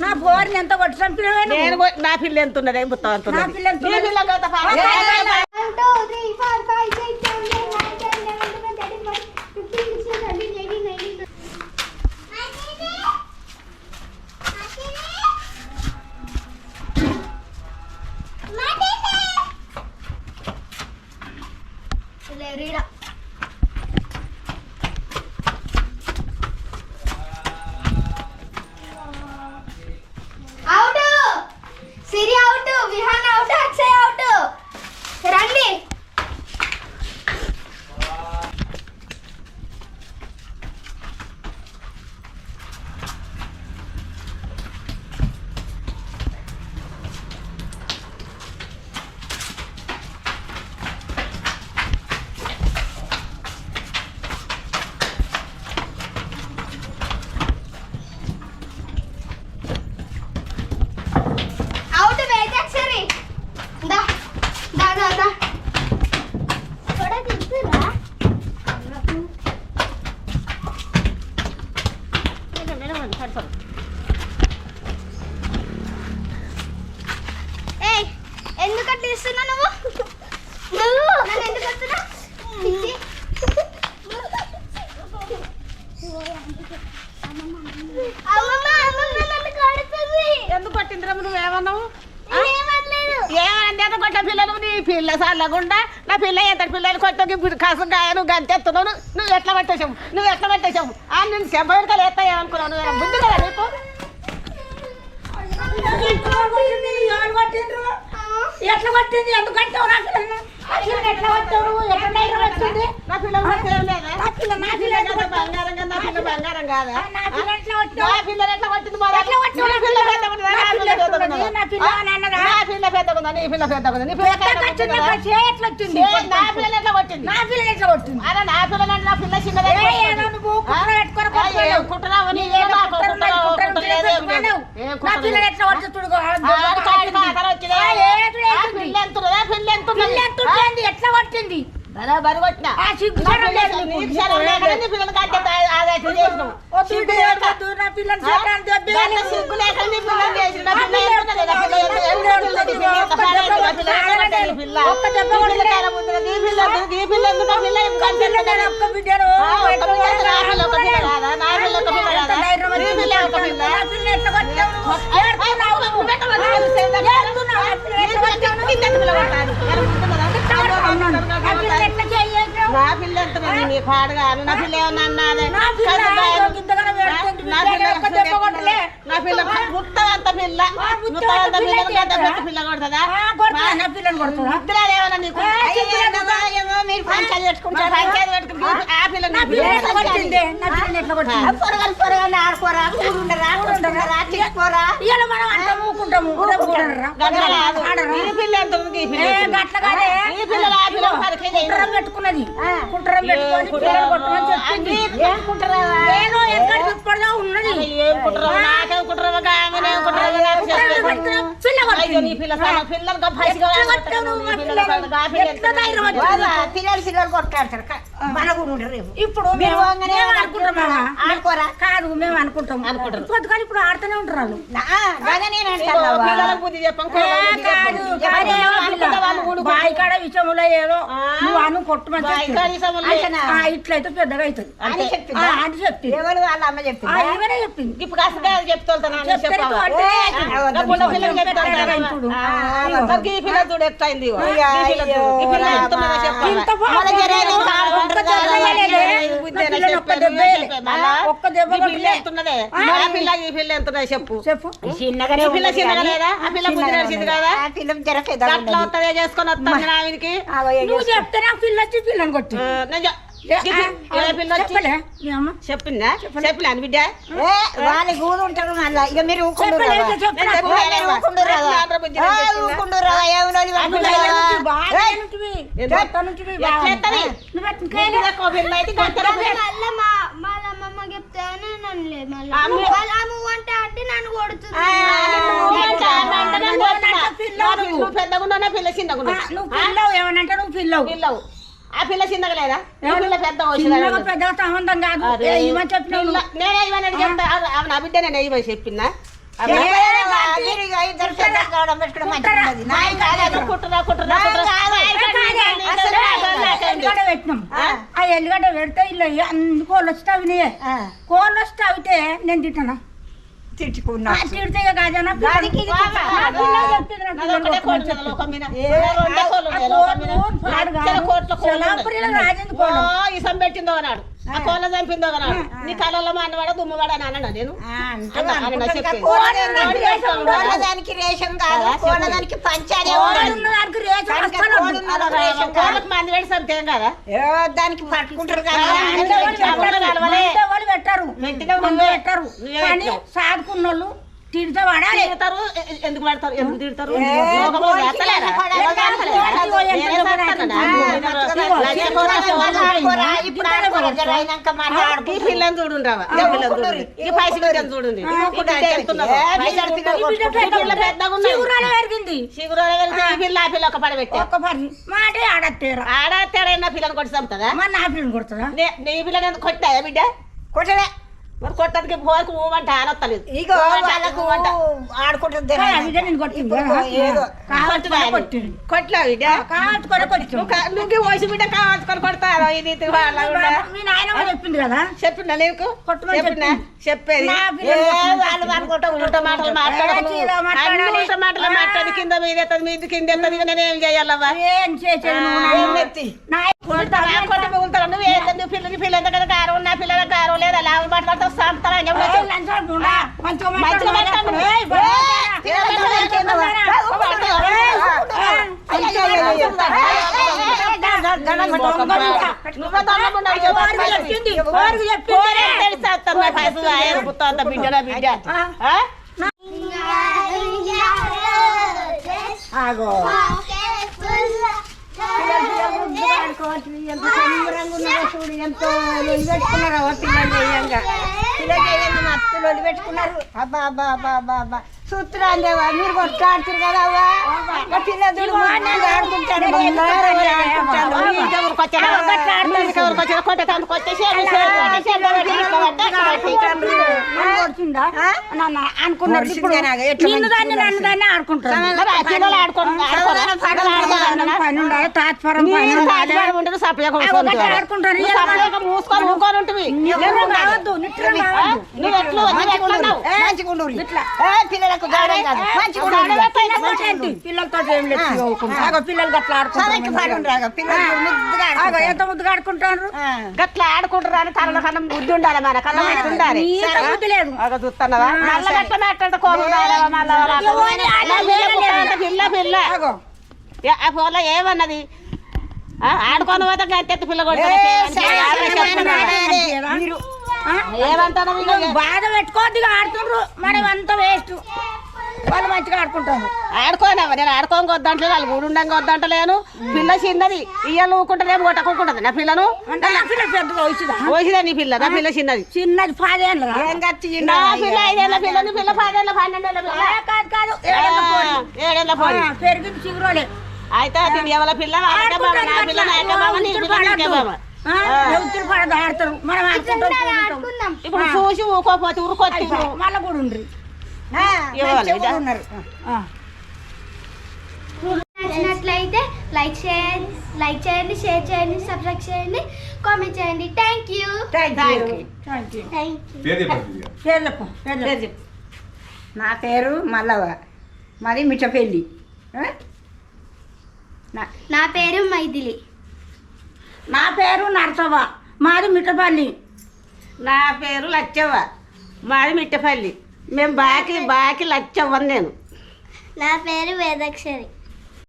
నా పోరిని ఎంత కొట్టి చంపినవే నువ్వు? నేను కూడా- నా పిల్ల ఎంత ఉన్నది బుత్త అంత ఉన్నది. నా పిల్ల Sản పిల్ల సల్లగుండా నా పిల్ల ఎంత పిల్లలు కొట్టకి కసగాయను గంతెత్తున్నావు నువ్వు నువ్వు ఎట్లా పట్టేసావు నువ్వు ఎట్లా పట్టేసావు ఆ నేను చెంపడికలు ఎత్తాయేమనుకున్నావు నువ్వు ముందు కదా నీకు ఎట్లా పట్టింది ఎందుకంటే కొట్టిండ్రు? ఎట్లా నా పిల్లని ఎట్లా వచ్చింది? నా పిల్ల నా పిల్ల నా నా పిల్ల పిల్ల బంగారం నా పిల్ల బంగారం కాదా నా పిల్ల ఎట్లా నా కొట్టావు? పిల్ల ఎట్లా కొట్టింది మరి? ఎట్లా కొట్టావు? నీ పిల్ల పెద్దగుందా? నా పిల్ల పెద్దగుందా? నా పిల్ల? నా పిల్ల పెద్దగుందా? నీ పిల్ల పెద్దగుందా? నీ పిల్ల ఎట్లా వచ్చింది? నా పిల్ల ఎట్లా నా పిల్ల ఎట్లా కొట్టింది? అరే నా పిల్లలంటే నా పిల్ల చిన్నదే ఏదో నువ్వు పెట్టుకొని నీ ఏదో కుట్ర ఎట్లా కొడుతుంది చూడు, ఆ ఆడు నా పిల్ల ఎంత మంది నీ పాడుగాను నా పిల్ల ఏమన్నా నా పిల్ల కసగాయను. పిల్ల పిల్ల గడ్డ? పెద్ద పిల్ల కొడుతుందా పిల్లని కొడుతుందా? ఏమన్నా నీకు ఏమో, మీరు పంచాయతీ పెట్టుకుంటారు పంచాయతీ పెట్టుకుంటారు ఆ పిల్లని? పొరగలు పొరగలు ఆడుకోరా కూడుండరా కూడుండరా మనం ఊకుంటాము. పిల్ల ఎంత ఉంది. ఈ పిల్లలు ఆ పిల్ల. కుట్రం పెట్టుకున్నది కుట్రం పెట్టుకొని పిల్లలు చెప్పింది ఏం కుట్రవా? నేను ఎక్కడ చెప్పుకోవడం ఉన్నది ఏం కుట్రవా? నాకేం కుట్రవా? ఆమెనేం కుట్రవా? నాకు చెప్పలేదు. పిల్ల అయ్యో, నీ పిల్ల సగం పిల్లలు పిల్లలు పిల్లలు కొట్టుకుంటారు మన కూడా రేపు. ఇప్పుడు మేము మేము అనుకుంటామా ఆడుకోరా కాదు మేము అనుకుంటాం అనుకుంటారు. పొద్దుగాని ఇప్పుడు ఆడుతూనే ఉంటారు వాళ్ళు. అదే అనుకుంటే వాళ్ళు ఊడుకుంటారు. బాయి కాడ విషయంలో ఏదో. నువ్వు అను కొట్టమని ఇట్లయితే పెద్దగా అవుతుంది. అని చెప్పింది? ఎవరు వాళ్ళ అమ్మ చెప్పింది? చెప్పింది. ఇప్పుడు కాస్త చెప్తాను. ఇప్పుడు. పిల్ల చూడు ఎట్లా అయింది ఇగో. అయ్యో, ఈ పిల్ల చూడు. ఒక్క దెబ్బ పిల్ల? ఆ. పిల్ల ఈ పిల్ల చెప్పు. చెప్పు. చిన్నగానే ఈ పిల్ల ఉన్నది చిన్నగా కానీ లేదా? ఆ పిల్ల బుద్ధి నడిచింది కదా? ఆ పిల్ల జర పెద్దగా అట్లా ఉన్నది. వస్తుందే చేసుకొని వస్తాను ఏ నువ్వు. చెప్తే నాకు పిల్ల వచ్చి పిల్లని కొట్టి చెప్పిందా చెప్పలే అని బిడ్డ ఏ, వాళ్ళు గూడు ఉంటారు మళ్ళా ఇక మీరు పిల్ల అయితే గంటల పిల్ల. మళ్ళా మా వాళ్ళ అమ్మమ్మ చెప్తానే నన్నలే మళ్ళీ అమ్మ. వాళ్ళ అమ్మ వంట అంటే కొడుతుంది నువ్వు పెద్దగా ఉన్నావు పిల్ల చిన్నగా ఆ, ఉన్నావు నువ్వు పిల్లవు ఏమనంటే నువ్వు పిల్లవు పిల్లవు ఆ పిల్ల చిన్నగా లేదా ఈ పిల్ల పెద్ద సంబంధం కాదు. నేనే చెప్తా. నా బిడ్డ నేను ఇవ్వని కుట్టురా ఎల్లిగడ్డ పెట్టినాం. ఆ ఎల్లిగడ్డ పెడితే ఇలా అన్ని కోళ్ళు వస్తే అవినాయే ఆ, కోళ్ళు వస్తే అవితే నేను తింటానా? తిట్టుకున్నా రాజేంద్ర ఇసం పెట్టిందో అన్నాడు. ఆ కోళ్ళ చంపిందో నీ కళ్ళలో మానవాడ దుమ్మవాడ అని అన్నాడు నేను? రేషన్ కాదు కదా, కోడదానికి పంచాడే కోళ్ళు ఉన్న దానికి రేషన్ కనుక వస్తాను. కోడి ఉన్న వాళ్ళకి రేషన్ కాదు. కోళ్ళకి మంది పెట్టి చంపేం కదా? దానికి పట్టుకుంటారు పెట్టరు. పెట్టరు. సాదుకున్న వాళ్ళు తిడితే పడాలి తిడతారు ఎందుకు పడతారు ఎందుకు తిడతారు. పిల్లని చూడండి రావా పైసలు పిల్ల ఒక పడ పెట్టా పని మాటే ఆడత్తేరా ఆడ తేడైనా పిల్లని కొట్టి చంపుతుందా నా పిల్లని కొడుతుందా నే- పిల్లని ఎందుకు బిడ్డ కొట్టలే మరి కొట్టడానికి పోకు ఊమంట ఆనొత్తలేదు ఇగో వాళ్ళకు ఆడుకుంటుంది వయసు బిడ్డ కావాల్సుకొని కొడతారు ఇది చెప్పింది కదా? చెప్పినా నీకు? కొట్టమని చెప్పినా? చెప్పేది. పిల్లలు వాళ్ళు అనుకుంటా మాటలు మాట్లాడదు మాట్లాడి కింద మీద ఎత్తది మీద కింద ఎత్తది నేను ఏం చేయాలవ్వా? ఏం చేసేది నువ్వు ఏం నన్ను? నెత్తి? నా కొడతావా? కొట్టి మిగులుతావా? నువ్వు ఏ నువ్వు పిల్లకి పిల్ల దగ్గర కారు నా పిల్లల కారు లేదా లాభ మాట్లాడతావు సాంపుతావా అని చెప్పు. ఏయ్, లంచాలు ఉండా. మంచిగా మంచిగా మాట్లాడు. మాట్లాడు. ఏయ్, ఏ, బాగా తినబెట్టు, తినబెట్టు. నువ్వే దొంగముండా చెప్పు. చెప్పింది ఎవరికి చెప్పింది కోరే తెలిసి వస్తాను నా పైసలు ఆయన పుత్తాంత బిడ్డ నా బిడ్డ ఆ? ఆగో ఎంత సంబరంగా ఉన్నారో చూడు ఎంతో పిల్లలు చేయంగా. పిల్లలు చేయంగా మా అత్తలు పెట్టుకున్నారు. అబ్బా అబ్బా అబ్బా అబ్బా అబ్బా. సూత్రాలు దేవా మీరు కదా ఆడుకుంటారు పిల్లలు మూసుకొని మంచిగా మంచిగా ఉండు. పిల్లలతో ఏం లేదు ఆగో పిల్లలు గట్లా ఆడుకుంటారు పాడు రాగా పిల్లలు ముద్దుగా ఆగో ఆడుకుంటారు. ఎంత ముద్దుగా ఆడుకుంటారు? ఆ. గట్లా ఆడుకుంటారు అని తనలో కన్నా బుద్ధి ఉండాలి మన బుద్ధి ఉండాలి. నీకు బుద్ధి లేదు. అగ చూస్తున్నావా? మళ్ళా గట్ల మాట్లాడితే కోపం రాలేవా మళ్ళా నాకు? ఎవరిని ఆడ నా పిల్ల పుట్టాలంటే పిల్ల పిల్ల. ఆగో. ఏ, ఆ పిల్ల ఏమన్నది? ఆ, ఆడుకొని పోతే గంతెత్తి పిల్ల కొడుతుంది. మీరు ఏమంటారు? బాధ పెట్టుకోవద్దు ఇక ఆడుతుండ్రు. మనం అంతా వేస్ట్ వాళ్ళు మంచిగా ఆడుకుంటారు. ఆడుకోనవ్వ నేను ఆడుకోని వద్దంటే వాళ్ళు గూడుండంగా వద్దంటలేను పిల్ల చిన్నది ఇయ్యాలు ఊకుంటేనేమో కొట్టకుంటుంది? నా పిల్లను? పోసిదా నీ పిల్ల? నా పిల్ల చిన్నది. చిన్నది పదేళ్ళు? నా పిల్ల ఐదేళ్ళ పిల్ల నీ పిల్ల పదేళ్ళ పన్నెండేళ్ళ పిల్ల? కాదు కాదు ఏడేళ్ళ పోరి. ఆ, ఏడేళ్ళ పోయి ఆ, పెరిగింది చిగురోలే అయితే ఎవల పిల్ల? వాళ్ళకే బావ నా పిల్ల నీ నీకే ఎవరు పడదు ఆడతారు? మనం ఇప్పుడు చూసి ఊకోపోతే ఊరుకొచ్చి మళ్ళీ కూడా ఉండ్రి ఉన్నారు. నచ్చినట్లయితే లైక్ చేయండి లైక్ చేయండి షేర్ చేయండి సబ్స్క్రైబ్ చేయండి కామెంట్ చేయండి. Thank you. Thank you. నా పేరు మల్లవ. మాది మిఠపల్లి. ఆ? నా నా పేరు మైథిలి. నా పేరు నరసవ్వ. మాది మిట్టపల్లి నా పేరు లచ్చవ్వ. మాది మిట్టపల్లి మేము బాకి బాకి లచ్చవ్వని నేను. నా పేరు వేదాక్షరి.